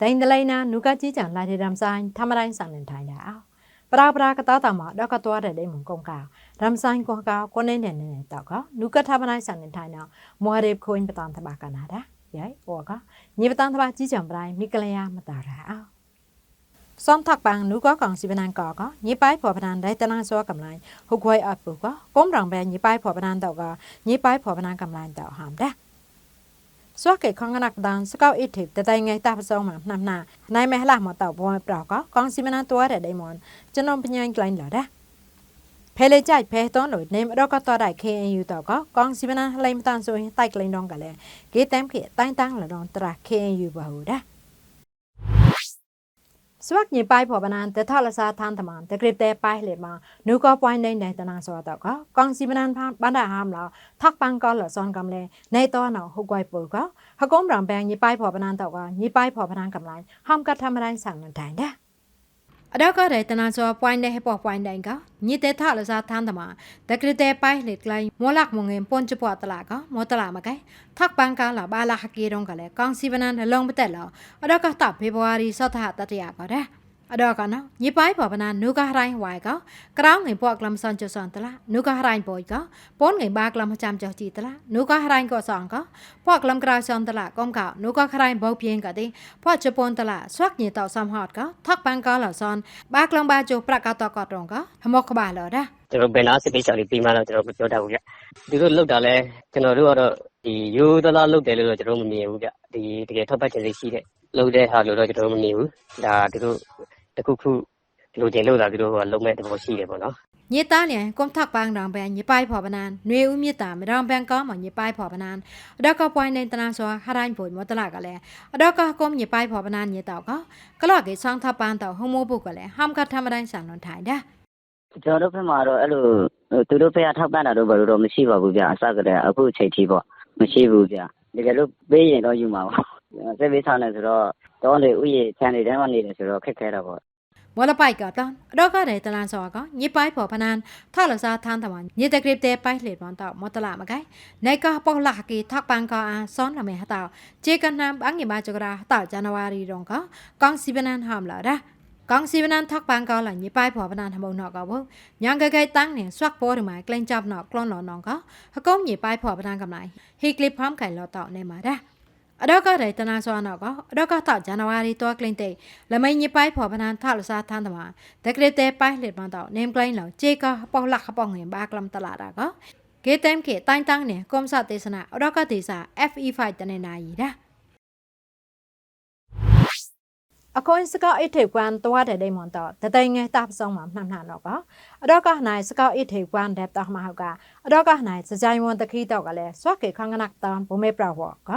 ဒိန်ဒလိနာနုကကြီးကြံလာတဲ့ရမ်ဆိုင်ထမတိုင်းဆန်နေထိုင်တာပရာပရာကတောတာမှာတော့ကတော့တဲ့ဒိန်မကုံကရမ်ဆိုင်ကောကကိုနေနေနေတော့ကနုကထမတိုင်းဆန်နေထိုင်တော့မော်ရေခွင်းပတန်တဘာကနာတာရိုက်ဩကညပတန်တဘာကြီးကြံပတိုင်းမိကလျာမတာရာအောင်စွန်ทักปังนูก็กองสิบนันกอก็ยี่ป้ายผัวพนันได้ตนาซัวกำไรฮุกไว้อัดปุก็ก้มรองแบยี่ป้ายผัวพนันตอกก็ยี่ป้ายผัวพนันกำไรตอหามได้ សួរកេខងកណាក់ដានសកោអ៊ីធីបតតៃងៃតាបសងមកណាំណាណៃមេឡាមកតបវ៉ៃប្រកកងស៊ីមណាតួរដៃមនចំណំបញ្ញាញក្លែងឡរ៉ាផេលេចៃផេតនលុយនេមរកតរ៉ៃ KNU តកកងស៊ីមណាឡៃមតានសុយតៃក្លែងដងកលែគេតាមគេតៃតាំងលរងត្រា KNU បហូរ៉ា สวักญิป้ายพอปนันแต่ทอละซาทานตมันแต่กริบแต่ป้ายเลยมานูก็ปอยในในตนางสวัสดก็กองสีปนันพันบันดาหามเราทักปังก็หล่อซอนกำเลยในตอนเอาหุกไวปูก็ฮกมรังแบงญิป้ายพอปนันตอกว่าญิป้ายพอปนันกำไรห้ามกัดทำอะไรสั่งนันได้เนี่ย အတော့ကတဲ့တနာဆိုပွိုင်းနေဟပေါ်ပွိုင်းတိုင်းကညတဲ့ထလစာသန်တမန်တကရစ်တဲပိုင်လေကလိုင်းမောလက်မငင်ပွန်ချပွားတလာကမောတလာမကဲထက်ပန်ကလာဘာလာဟကီရုံကလေကောင်စီမနန်လုံးမတက်လောအတော့ကတဖေဗူအာရီစောထတတရကတဲ့ อดอกะเนาะญีปายบ่บนานูกะไรหวายก็กราวไงบ่กลําซอนจุซอนตละนูกะไรบ่ก็ป้อนไงบากลําจําจอจีตละนูกะไรก็ซองก็บ่กลํากราวซอนตละก้มกะนูกะไรบ่เพียงกะติบ่จปนตละสวักญีตอซอมฮอดก็ทักปังก็ลอซอนบากลําบาจุประกาตอกอตรงก็หมอกบาลอดาကျွန်တော်ဘယ်လားစစ်ပေးချော်လေးပြီးမှတော့ကျွန်တော်မပြောတတ်ဘူးဗျသူတို့လောက်တာလဲကျွန်တော်တို့ကတော့ဒီရိုးသလားလောက်တယ်လို့တော့ကျွန်တော်မမြင်ဘူးဗျဒီတကယ်ထောက်ပတ်ချက်လေးရှိတဲ့လောက်တဲ့ဟာလို့တော့ကျွန်တော်မမြင်ဘူးဒါသူတို့ တခုခုဒီလိုတင်လို့တာသူတို့ကလုံးမဲ့တဘောရှိတယ်ပေါ့နော်ညတာလျန်ကွန်တက်ပန်းရံဘန်ညပိုင်ဖော်ပနန်နွေဦးမြစ်တာမရံဘန်ကောမညပိုင်ဖော်ပနန်အတော့ကပွိုင်းနေတနာဆိုဟရိုင်းပွိမတလာကလည်းအတော့ကကုံညပိုင်ဖော်ပနန်ညတော့ကကလော့ကေဆောင်ထပန်းတော့ဟမိုးပုတ်ကလည်းဟမ်ကထမတိုင်းဆန်လွန်ထိုင်တာကျွန်တော်တို့ဘက်မှာတော့အဲ့လိုသူတို့ဘက်ကထောက်ပံ့တာတော့ဘယ်လိုတော့မရှိပါဘူးဗျအစကတည်းကအခုအချိန်ထိပေါ့မရှိဘူးဗျတကယ်လို့ပေးရင်တော့ယူမှာပါစက်ပေးဆောင်နေဆိုတော့ တောလေဥယေခြံနေတန်းမှနေတယ်ဆိုတော့ခက်ခဲတော့ပေါ့မောလပိုက်ကတန်အတော့ကတဲ့တလန်စောကညပိုင်ဖော်ပနန်ထလစာထန်တမညတကရစ်တဲ့ပိုက်လေပန်တော့မောတလာမကိုင်နိုင်ကပေါလာကီထပ်ပန်ကအာဆွန်နမေဟတောဂျေကနမ်အငိမကြကရာဟတောဇန်နဝါရီတော့ကကောင်စီပနန်ဟမ်လာဒါကောင်စီပနန်ထပ်ပန်ကလာညပိုင်ဖော်ပနန်ဟမုံတော့ကဘောညံကကဲတန်းနေဆွတ်ပေါ်ရမိုင်ကလင်ချပ်နော်ကလွန်လော်နော်ကဟကုံညပိုင်ဖော်ပနန်ကမလိုက်ဟီကလစ်ဖမ်ခိုင်လော်တော့နေမှာဒါ အတော့ကတဲ့တနာဆွာနော်ကအတော့ကတော့ဇန်နဝါရီတော့ကလင်တဲ့လမိန်ညပိုင်ဖော်ပနန်ထလစာထန်တမတကရတဲ့ပိုင်လေပန်တော့နေမ်ကလိုင်းလောဂျေကပေါလက်ခပေါငင်ဘာကလမ်တလာတာကဂေတမ်ကေတိုင်းတန်းနေကွန်ဆာတေစနာအတော့ကတေစာ FE5 တနေနာရီဒါ အကွန်စကောအိထေကွမ်တွားတဲ့ဒိမွန်တော့တတိုင်ငယ်တပ်ဆောင်မှာမှန်မှန်တော့ကအတော့ကနိုင်စကောအိထေကွမ်တဲ့တော့မှာဟုတ်ကအတော့ကနိုင်စကြိုင်ဝန်တခိတော့ကလည်းစွက်ကေခန်းကနက်တန်ဘုံမေပရဝက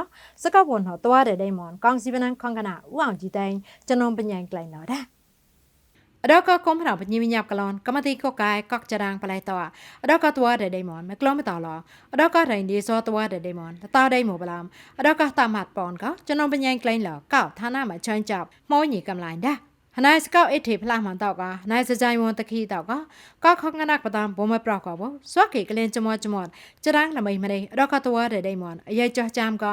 စကောဝန်တော့တွားတဲ့ဒိမွန်ကောင်စီပနန်ခန်းကနဥအောင်ကြည်တိုင်းကျွန်တော်ပညာကလိုင်းတော့တဲ့ ដកកុំផ្នែកបញ្ញាវិញ្ញាបកឡនកមទីកកាយកកចរាងបលៃតអដកតវរដេមនមកលមតឡអដករៃឌីសតវរដេមនតតដេមបឡាមអដកតាមហាត់បនកចំណងបញ្ញាក្លែងឡកោឋានមកចាញ់ចាប់ម៉ូញីកំឡាញ់ដាណៃស្កោអេទេផ្លាស់មិនតកណៃសចៃវងតគីតកកខងណាក់បតាមបុំប្រកបសវកេក្លែងចមចមចរាងល្មៃម្នេះដកតវរដេមនអាយចោះចាំក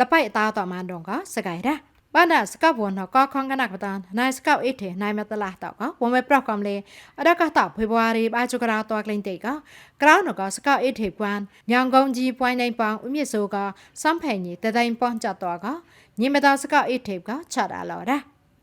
លបៃតតមានដងកសកៃដា မှန်တော့ကစကိုင်ဒါဘာနာစကပ်ဝန်တော့ကောက်ခငနက်ပဒံနိုင်စကောက်အိထေနိုင်မတလာတော့ကဘုံမပရောက်ကမ်လေအတော့ကတော့ဖေဗူအာရီဘာချူကရာတော့ကလင်တေကကရောင်းတော့ကစကောက်အိထေကွမ်ညောင်ကုန်းကြီးပွိုင်းနိုင်ပောင်ဥမြင့်ဆိုကစမ်ဖဲညီတတိုင်းပွန်ကြတော့ကညင်မတော်စကောက်အိထေကချတာလော်ဒါ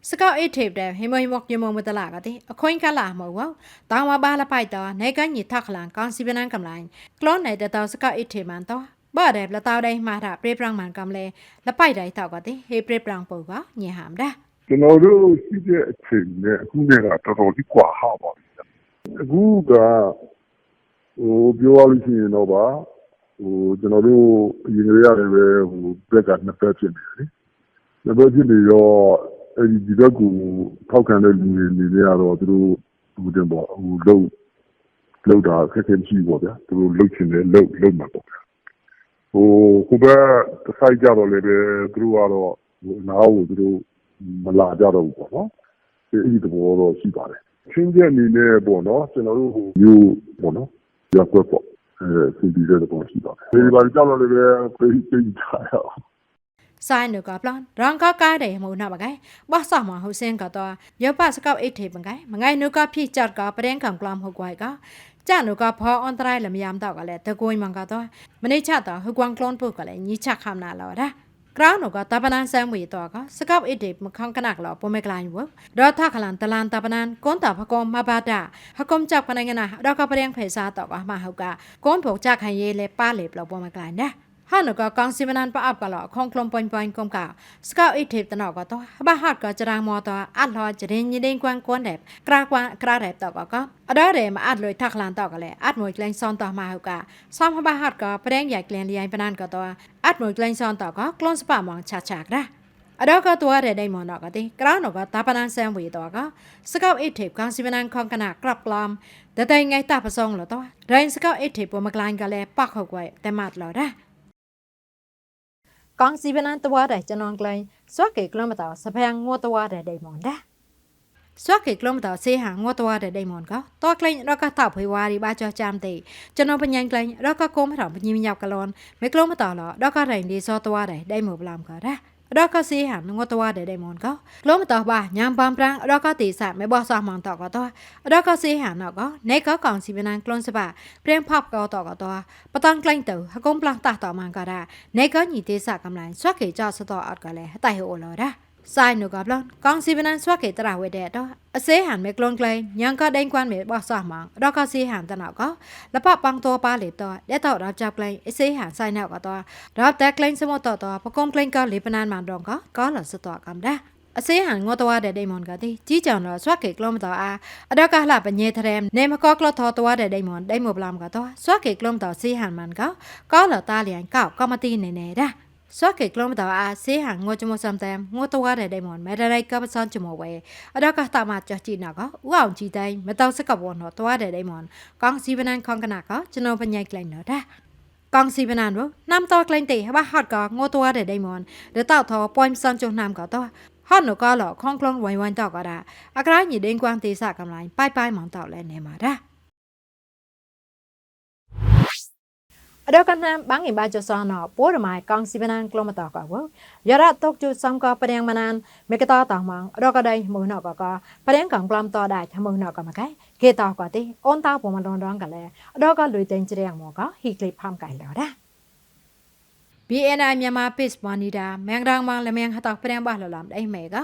စကောက်အိတ်ထေတဲ့ဟိမယမကညမမတလာကတဲ့အခွင့်ကလာမဟုတ်တောင်းမပါလပိုက်တော့နေကညထခလန်ကောင်စီပနန်ကမလိုင်းကလောနေတဲ့တော့စကောက်အိတ်ထေမန်တော့ ဘာတဲ့လတောက်တိုင်းမှာတာပရိပရံမန်ကမလဲလပိုက်တိုင်းတော့ကတဲ့ဟေပရိပရံပုတ်ကညဟမ်ဒါကျွန်တော်တို့ရှိတဲ့အချိန်နဲ့အခုနဲ့ကတော်တော်ကြီးကွာဟပါပြီ။အခုကဟိုပြောရလို့ရှိရင်တော့ပါဟိုကျွန်တော်တို့အရင်ကရတယ်ပဲဟိုဘက်ကနှစ်ဖက်ဖြစ်နေတယ်လေ။နှစ်ဖက်ဖြစ်နေတော့အဲဒီဒီဘက်ကိုထောက်ခံတဲ့လူတွေနေနေရတော့သူတို့ဟိုတင်ပေါ့ဟိုလုံလုံတာခက်ခဲရှိပေါ့ဗျာ။သူတို့လုံချင်တယ်လုံလုံမှာပေါ့ဗျာ။ ဟိုဟိုဘက်တစ်ဆိုင်ကြတော့လည်းပဲသူတို့ကတော့ဟိုနားကိုသူတို့မလာကြတော့ဘူးပေါ့နော်ဒီအဲ့ဒီသဘောတော့ရှိပါတယ်ချင်းချက်အနေနဲ့ပေါ့နော်ကျွန်တော်တို့ဟိုမျိုးပေါ့နော်ရက်ွက်ပေါ့အဲစီဒီတဲ့သဘောရှိပါတယ်ဒီပါကြောက်လို့လည်းပဲပြေးပြေးကြရအောင်ဆိုင်နုကပလန်ရန်ကကားတယ်မုံနာပကိုင်ဘာစာမဟုစင်ကတော့ရပစကောက်အိတ်ထေပကိုင်မငိုင်နုကဖိချတ်ကပရင်ကံကလမ်ဟုတ်ကွိုင်က ကြာနုကဖောအွန်တရိုင်လမယမ်တော့ကလည်းတကွိုင်းမန်ကတော့မနေချတော့ဟကွန်ကလွန်ပုတ်ကလည်းညီချခမ်နာလောဒါกราวน์ก็ตาปนันแซมวีตัวก็สกับอีเดบมขังกนักลอปเมกลายวดอทักขลันตะลานตาปนันก้นตาพกอมมาบาดาฮกอมจับกันงนะดอกก็เปรียงเพซาตอกมาเฮากะก้นพกจักให้เยเลป้าเลบลอปเมกลายนะ ဟာနကကောင်စီမနန်ပအပ်ကလခေါင်ကလုံပွန်ပွန်ကုမ်ကစကောက်အိထေတနောကတော့ဘာဟတ်ကကြရံမောတော့အလောကြရင်ညင်းကွမ်ကွန်တဲ့ကရာကွမ်ကရာတဲ့တော့ကအဒါရဲမအပ်လို့ထက်လန်တော့ကလေအတ်မွေကလိုင်းဆောင်တော့မှာဟုတ်ကဆောင်းဘာဟတ်ကပရင်ရိုက်ကလန်လျိုင်ပနန်ကတော့အတ်မွေကလိုင်းဆောင်တော့ကကလွန်စပါမောင်ချာချာကရာအတော့ကตัวတဲ့ဒိုင်မနောကတိကရောင်းတော့ကတာပနန်ဆန်ဝေတော့ကစကောက်အိထေကောင်စီမနန်ခေါင်ကနာကရပ်ကလမ်ဒတိုင်ငိုင်တာပဆောင်လို့တော့ရိုင်းစကောက်အိထေပမကလိုင်းကလည်းပတ်ဟုတ်ကွယ်တမတ်လို့ កងស៊ីវណានតវ៉ាដែរចនងក្លែងស្វាក់គេក្លំតោសភាំងងួតវ៉ាដែរដៃមនដែរស្វាក់គេក្លំតោសេហាងួតវ៉ាដែរដៃមនកោតក្លែងរកតោភីវ៉ារីបាចោះចាំទេចនងបញ្ញាក្លែងរកកុំរំញញយ៉ាប់កលនមេក្លំតោឡរកករៃឌីសតវ៉ាដែរដៃមប្លាំកោដែរ รอกสีหันงตัวเดเดมอนก็ลมต่อบ่ายามปอมปรางรอกตีสะไม่บ่สอมองต่อก็ตัวรอกสีหันนก็ในก็กองสิบนางกลนสบะเปรียงพอบก็ต่อก็ตัวปะต้องกลั้งตัวหกมปลังตาต่อมังก็ได้ในก็หนีเตสะกำลังสวักเกจอสตออดก็เลยไตโอโลได้ sai nữa gặp lon. Con si bên anh xóa kể tao về đẹp đó. Xế hẳn mẹ lon lên nhưng có đánh quan mẹ bỏ xóa mạng đó có si hẳn tao nào có. Là bác băng tua ba lệ to. Để tao đọc chọc lên xế hẳn sai nào có to. Đó ta lên xem một tao to. Bà công lên có lý bên anh mà đòn có. Có là sự to cầm đó xế hẳn ngô tao để đầy mòn cả đi. Chỉ chờ là xóa kể lông tao à đó có là bên nhẹ thèm nên mà có lo thọ tao để đầy mòn đầy một làm cả to. Xóa kể lông tao si hẳn mà có có là ta liền cạo có mà tin này nè ra လစတော့ကမ်ဒါအစေဟန်ငေါ်တော်တဲ့ဒိမွန်ကတိကြီးကြောင်တော့ဆွတ်ကေကလုံးမတော်အားအတော့ကလှပညေထရဲနေမကောကလထောတော်တဲ့ဒိမွန်ဒိမဘလမ်ကတော့ဆွတ်ကေကလုံးတော်စေဟန်မန်ကကောလတာလျန်ကောက်ကမတိနေနေတာစွာကေကလမတာအာဆေဟန်ငိုချမစမ်တမ်ငိုတဝါတဲ့ဒိမွန်မဲဒရိုက်ကပစန်ချမဝဲအဒကတာမချချီနာကဥအောင်ကြည်တိုင်းမတော်စကဘောနော်တဝါတဲ့ဒိမွန်ကောင်စီဗနန်ခေါင်ကနာကကျွန်တော်ပညိုက်ကလိုက်နော်ဒါကောင်စီဗနန်ရောနမ်တော်ကလိုင်းတေဘာဟတ်ကငိုတဝါတဲ့ဒိမွန်ဒတောက်ထောပွိုင်းစန်ချုံနမ်ကတော့ဟတ်နကလခေါင်ကလွန်ဝိုင်ဝိုင်းတော့ကဒါအကရိုင်းညီဒင်းကွမ်တေစကမလိုင်းပိုက်ပိုက်မောင်တော့လဲနေမှာဒါ အတော့ကနမ်ဘန်းငင်ဘာကျဆောနော်ပိုးရမိုင်ကောင်စီပနန်ကလမတာကဝရရတော့ကျစံကပရင်မနန်မေကတာတောင်မန်အတော့ကဒိုင်မုံနော်ကကပရင်ကောင်ကလမ်တော့ဒိုင်မုံနော်ကမကဲကေတောကတိအွန်တာပေါ်မလွန်တော့ကလည်းအတော့ကလွေတင်ကြရမောကဟီကလစ်ဖမ်ကိုင်လော်ဒါ BNI မြန်မာ page monitor မန်ဂရန်မန်လမန်ဟတောက်ပြန်ပါလလမ်အိမေက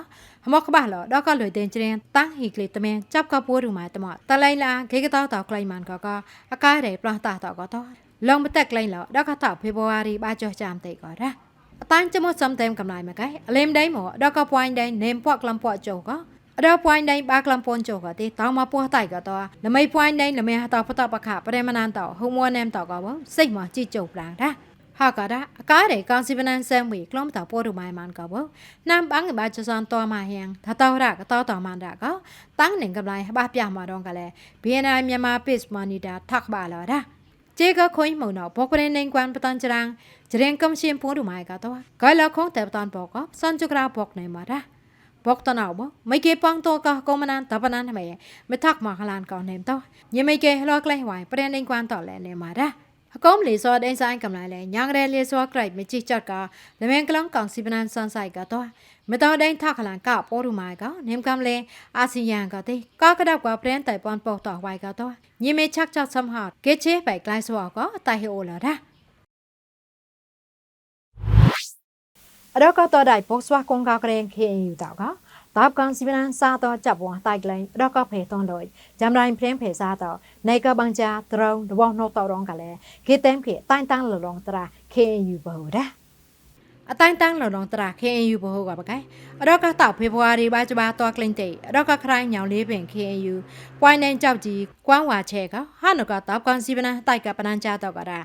ဟမောကပါလောတော့ကလွေတင်ချရင်တန်းဟီကလစ်တမန်จับကပိုးရူမာတမတလိုင်းလာခေကတောက်တောက်ကလိုင်းမန်ကကအကားရဲပလတာတော့ကတော့ လောင်မတက်လိုင်းလောတော့ကတောက်ဖေဖော်ဝါရီဘာကြောချမ်တေကောရာအတိုင်းချမစမ်တဲမ်ကမလိုက်မကဲအလင်းတိုင်းမောတော့ကပွိုင်းတိုင်းနေပွက်ကလမ်ပွက်ကြောကအတော့ပွိုင်းတိုင်းဘာကလမ်ပွန်ကြောကတေတောင်းမပွားတိုက်ကတော့လမိတ်ပွိုင်းတိုင်းလမေဟတောက်ဖတော့ပခပရမနန်တော့ဟုံမွန်နမ်တော့ကဘစိတ်မကြည့်ကြုပ်ပလန်တာဟာကဒါအကားရေကောင်စီပနန်ဆမ်ဝီကလုံးတာပိုရူမိုင်မန်ကဘနမ်ဘန်းဘာချစန်တော်မဟန်သတော်ရကတော်တော်မန်ဒါကတန်းနေကပလိုက်ဘာပြမှာတော့ကလည်း BNI မြန်မာ Page Monitor ထက်ပါလာဒါကျေကခွင်းမုံတော့ဘောကရင်နေကွမ်ပတန်ကြရန်ကြရင်ကမ်ရှင်ပိုရူမိုင်ကတော့ဂိုင်လခုံးတဲ့ပတန်ဘောကစန်ချကရာဘောကနေမှာဒါบอกตนาวบ่ไม่เกปัง chế có khối màu nọ bọc bên nên quan bắt chăng chèn cầm xiêm phu đủ mai cả to cái là không thể bắt bọc có sân chục ra bọc này mà ra bọc tao nào bó mấy kia băng to có cô mà nan tập nan mày mới thắc mà lan còn ném to như mấy kia lo cái hoài bên nên quan tỏ lẹ này mà ra အကောမလီစောဒိန်ဆိုင်ကမလာလဲညာကလေးလေးစောကရိုက်မချီချတ်ကလမန်ကလန်ကောင်စီပနန်ဆန်ဆိုင်ကတော့မတော်ဒိန်ထခလန်ကပေါ်ရူမိုင်ကနမ်ကမ်လေအာဆီယံကတဲ့ကာကဒေါကပရင်တိုင်ပွန်ပေါ်တော့ဝိုင်ကတော့ညမေချက်ချက်ဆမ်ဟာကေချေပိုင်ကလိုင်းစောကတိုင်ဟိုလာတာအတော့ကတော့ဒိုင်ဘော့ဆွာကွန်ကာကရင်ခေယူတော့က ဒါပကန်စီဗလန်စာတော့จับဝါတိုက်ကလိုင်းတော့ကဖေသွန်လို့ဂျမ်ရိုင်းဖရင်ဖေစာတော့နေကဘန်ချာဒရုန်းတဘောနှောတော့တော့ကလည်းဂေတန်ဖေတိုင်တန်းလုံလုံတရာ KNU ဘောဒါအတိုင်းတန်းလုံလုံတရာ KNU ဘဟုတ်ကပါကဲအတော့ကတော့ဖေဖော်ဝါရီဘာကျဘာတော့ကလင်တဲ့အတော့ကခရိုင်းညောင်လေးပင် KNU ပွိုင်းနိုင်ကြောက်ကြီးကွမ်းဝါချဲကဟာနကတော့ကွန်စီဗနန်တိုက်ကပနန်ချတော့ကတာ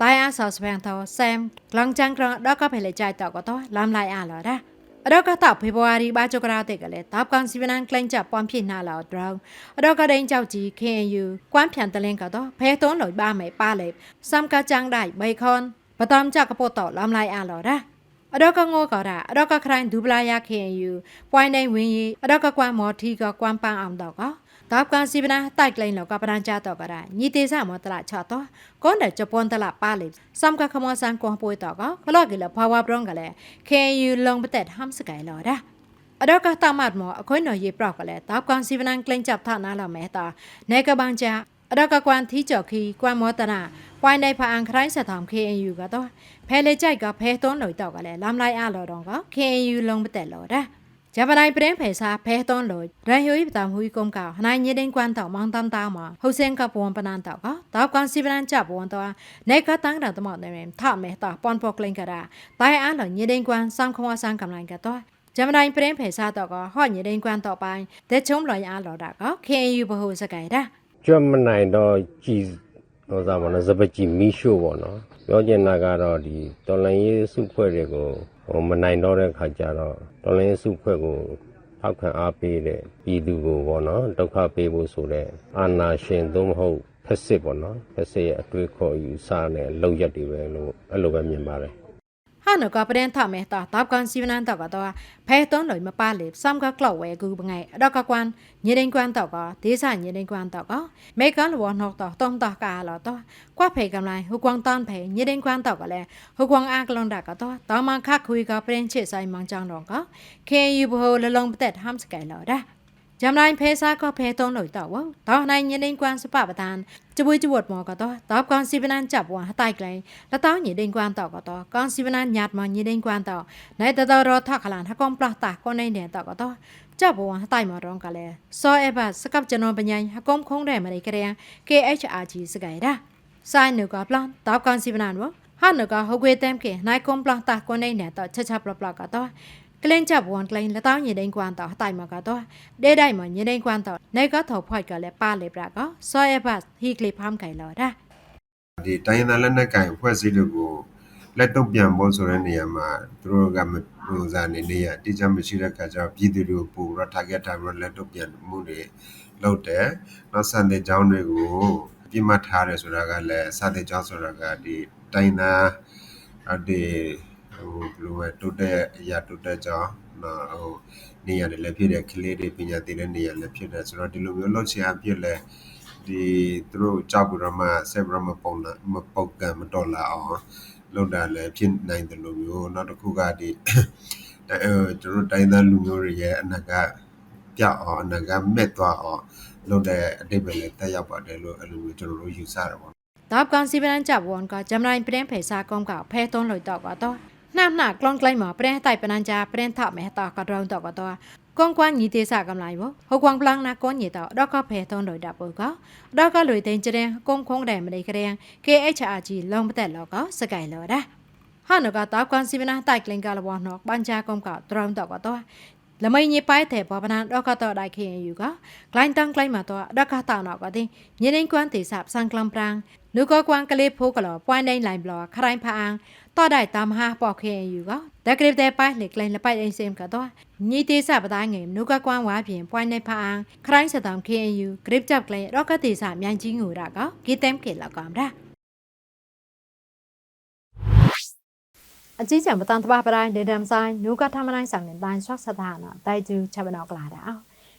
တိုင်အားဆော့စပန်တော့ဆမ်ဂလန်ချန်ကရတော့ကဖေလေကြိုက်တော့ကတော့လမ်းလိုက်အားလော်တာ အတော့ကတောက်ဖေဖော်ဝါရီဘာကြကရာတဲ့ကလေးတောက်ကန်စီပနန်ကလင်ချပွန်ဖြစ်နာလော်ဒရောင်းအတော့ကဒိန်ကြောက်ကြီး KNU ကွမ်းဖြန်တလင်းကတော့ဖဲသွန်းလို့ပါမယ်ပါလေစမ်ကကြန်းဒိုင်ဘိခွန်ပတမ်ကြကပို့တော့လမ်လိုက်အားလော်ဒါအတော့ကငေါကရာအတော့ကခရိုင်ဒူပလာယာခင်ယူပွိုင်းနိုင်ဝင်းရီအတော့ကကွမ်မော်ထီကကွမ်ပန်းအောင်တော့က တောက်ကန်စီပနာတိုက်လိုင်းလောကပရန်ကြတော့ကရညီတေစာမတလာချတော့ကွန်တဲ့ဂျပွန်တလာပါလေစမ်ကခမဆန်ကွန်ပွေတော့ကကလော့ကီလဘဝဘရောင်းကလည်း KU လုံပတက်ဟမ်စကိုင်လော်ဒါအတော့ကတမတ်မောအခွင့်တော်ရေးပြောက်ကလည်းတောက်ကန်စီပနန်ကလင်းချပ်ထနာလာမဲတာနေကပန်ချာအတော့ကကွမ်သီကြော်ခီကွမ်မောတနာပွိုင်းနိုင်ဖာအန်ခရိုင်းဆက်ထောင် KNU ကတော့ဖဲလေကြိုက်ကဖဲသွန်းလို့တော့ကလည်းလမ်လိုက်အလော်တော့က KNU လုံပတက်လော်ဒါ ဂျပန်ပရင်ဖဲစာဖဲသွန်းလို့ရဟိုဤပတမ်ဟူကုံကဟနိုင်ညဒင်းကွမ်တော့မောင်တမ်တာမှာဟိုစင်ကပွန်ပနန်တော့ကတောက်ကန်စီပနန်ချပွန်တော့နေကတန်းတာတမောနေမယ်ထမဲတာပွန်ပေါကလင်ကရာတိုင်အားလို့ညဒင်းကွမ်စမ်ခွန်ဆန်ကမလိုင်ကတော့ဂျမတိုင်းပရင်ဖဲစားတော့ကဟော့ညဒင်းကွမ်တော့ပိုင်းတဲ့ချုံလော်ရအားလော်တာက KNU ဘဟုစကိုင်ဒါကြွတ်မနိုင်တော့ကြည်ဟောစားပါနော်စပကြည်မီရှို့ပေါ့နော်ပြောချင်တာကတော့ဒီတော်လန်ရေးစုဖွဲ့တွေကို ဟိုမနိုင်တော့တဲ့ခါကျတော့တော်လန်ရေးစုဖွဲ့ကိုထောက်ခံအားပေးတဲ့ပြည်သူကိုပေါ့နော်ဒုက္ခပေးဖို့ဆိုတဲ့အာနာရှင်သို့မဟုတ်ဖက်စစ်ပေါ့နော်ဖက်စစ်ရဲ့အတွေးခေါ်ယူဆနဲ့လောက်ရက်တွေပဲလို့အဲ့လိုပဲမြင်ပါတယ်ဟာ နကပရင်ထမဲတာတောက်ကန်စီဗနန်တော့ကတော့ဖဲသွန်းလို့မပါလေစမ်ကကလောက်ဝဲကူပငိုင်အတော့ကကွမ်ညရင်ကွမ်တော့ကဒေသညရင်ကွမ်တော့ကမေကန်လောနော်တော့တုံတော့ကာလောတော့ကွာဖေကမလိုက်ဟူကွမ်တန်ဖေညရင်ကွမ်တော့ကလည်းဟူကွမ်အားကလွန်တာကတော့တောင်မခခွေကပရင်ချစ်ဆိုင်မောင်ချောင်းတော့ကခေယူဘဟလလုံးပသက်ဟမ်စကဲလော ဒါဂျမ်နိုင်ဖဲစားကဖဲတုံးလို့တော့ဝတော့နိုင်ညရင်ကွမ်စပပဒန်จวยจวดมอก็ตอตอบกอนสิบนันจับว่าตายไกลแล้วต้อညီดิงกวนตอก็ตอกอนสิบนันญาติมอညီดิงกวนตอในตะตอรอทักขลานทะกอมปลาตาก็ในเนี่ยตอก็ตอจับว่าตายมอร้องกะเลซอเอบะสกับจนอนปัญญาฮะกอมคงได้มาได้กระยัง KHRG สกายดาไซนูก็ปลาตอบกอนสิบนันวะဟာနကဟိုကွေတမ်ကေနိုင်ကွန်ပလတာကွန်နေနဲ့တော့ချက်ချက်ပလပလကတော့ ကလင်းချဘွန်ကလင်းလက်တောင်းညင်ဒိန်ကွမ်တော့တိုင်မကတော့ဒဲဒိုင်မညင်ဒိန်ကွမ်တော့နေကထော်ဖွိုက်ကလည်းပါလေပြကဆောရဘတ်ဟီကလီဖမ်ခိုင်လော်ဒါဒီတိုင်းရင်းသားလက်နက်ကင်အဖွဲ့အစည်းတွေကိုလက်တော့ပြန်ဖို့ဆိုတဲ့နေရာမှာသူတို့ကမဟိုစားနေနေရတိကျမရှိတဲ့ခါကျတော့ပြည်သူတွေကိုပို့ပြီးတော့ target ထားပြီးတော့လက်တော့ပြန်မှုတွေလုပ်တယ်။နောက်စံတဲ့ကျောင်းတွေကိုပြစ်မှတ်ထားတယ်ဆိုတာကလည်းစတဲ့ကျောင်းဆိုတာကဒီတိုင်းသားအဒီ ဟိုဘယ်လိုပဲတိုးတက်အရာတိုးတက်ကြောင်းနော်ဟိုနေရာတွေလည်းဖြစ်တယ်ကလေးတွေပညာသင်တဲ့နေရာလည်းဖြစ်တယ်ဆိုတော့ဒီလိုမျိုးလောက်ချင်အပြစ်လဲဒီသူတို့ကြောက်ပြီးတော့မှဆက်ပြီးတော့မပုံလာမပုတ်ကံမတော်လာအောင်လောက်တာလည်းဖြစ်နိုင်တယ်လို့မျိုးနောက်တစ်ခုကဒီကျွန်တော်တိုင်းသားလူမျိုးတွေရဲ့အနာကပြအောင်အနာကမဲ့သွားအောင်လုပ်တဲ့အတိတ်ပဲလည်းတက်ရောက်ပါတယ်လို့အဲ့လိုမျိုးကျွန်တော်တို့ယူဆတယ်ပေါ့။ဒါကန်စီဗန်ကြဝန်ကဂျမရိုင်းပရင်ဖေစာကုန်းကဖဲသွန်းလို့တော့ကတော့ อมกับแพ้ต้นเลยต่อก็ต่อน้ำหนักกลองไกลหมอเปลี่ยนไตปนันจาเปลี่ยนถอแม่ต่อก็รองต่อก็ต่อกองกวนยีเตสากำไรบ่ฮกวางพลังนักก้นยีต่อดอกก็แพ้ต้นเลยดับเบิก็ดอกก็เลยเต็งจะแดงกงคงแดงไม่ได้กระแดง KHRG ลองไปแต่แล้วก็สกายแล้วได้ဟာနကတောက်ကန်စီဗနာတိုက်ကလင်ကလဘနောဘန်ချာကုံကဒရုံတော့ကတော့လမိန်ညပိုက်တဲ့ဘဗနာတော့ကတော့ဒိုက်ခင်ယူကကလိုင်းတန်ကလိုင်းမှာတော့ဒကတာနော်ကတဲ့ညနေကွမ်တေဆပ်ဆန်ကလမ်ပရန်နုကကွမ်ကလေးဖိုးကလောပွိုင်းတိုင်းလိုင်းဘလောခရိုင်းဖာအန် တော့ဒိုက်တမ်ဟာပေါခင်ယူကဒကရစ်တဲ့ပိုက်လေကလိုင်းလပိုက်အင်းစင်ကတော့ညီတေဆပ်ပတိုင်းငယ်နုကကွမ်ဝါပြင်ပွိုင်းနေဖာအန်ခရိုင်းစတမ်ခင်ယူဂရစ်ဂျပ်ကလိုင်းတော့ကတေဆပ်မြိုင်ကြီးငူရကဂီတမ်ကေလောက်ကောင်ဒါအကြီးကျယ်မတန်တပါပတိုင်းဒေဒမ်ဆိုင်နုကထမတိုင်းဆောင်နေတိုင်းဆွတ်စတာနာတိုင်ကျူချက်မနောက်ကလာတာ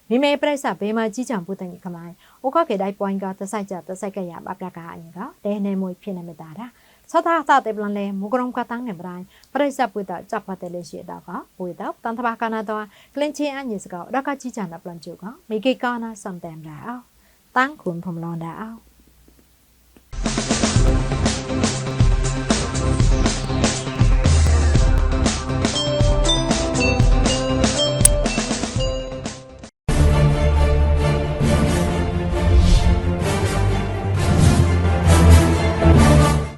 မိမေပြိဿဘေးမှာကြီးကြံပူတဲ့ခမိုင်းအိုကကေတိုင်းပွိုင်းကတဆိုင်ကြတဆိုင်ကရပါပလကအင်ကတဲနေမွေဖြစ်နေမတာတာ သသာသတဲ့ပလန်လေမူကရုံကတန်းနေပတိုင်းပြိဿပူတာจับပတ်တယ်ရှိတော့ကပူတော့တန်တပါကနာတော့ကလင်ချင်းအညစ်စကောရကကြီးကြံတဲ့ပလန်ကျူကမိကေကာနာစမ်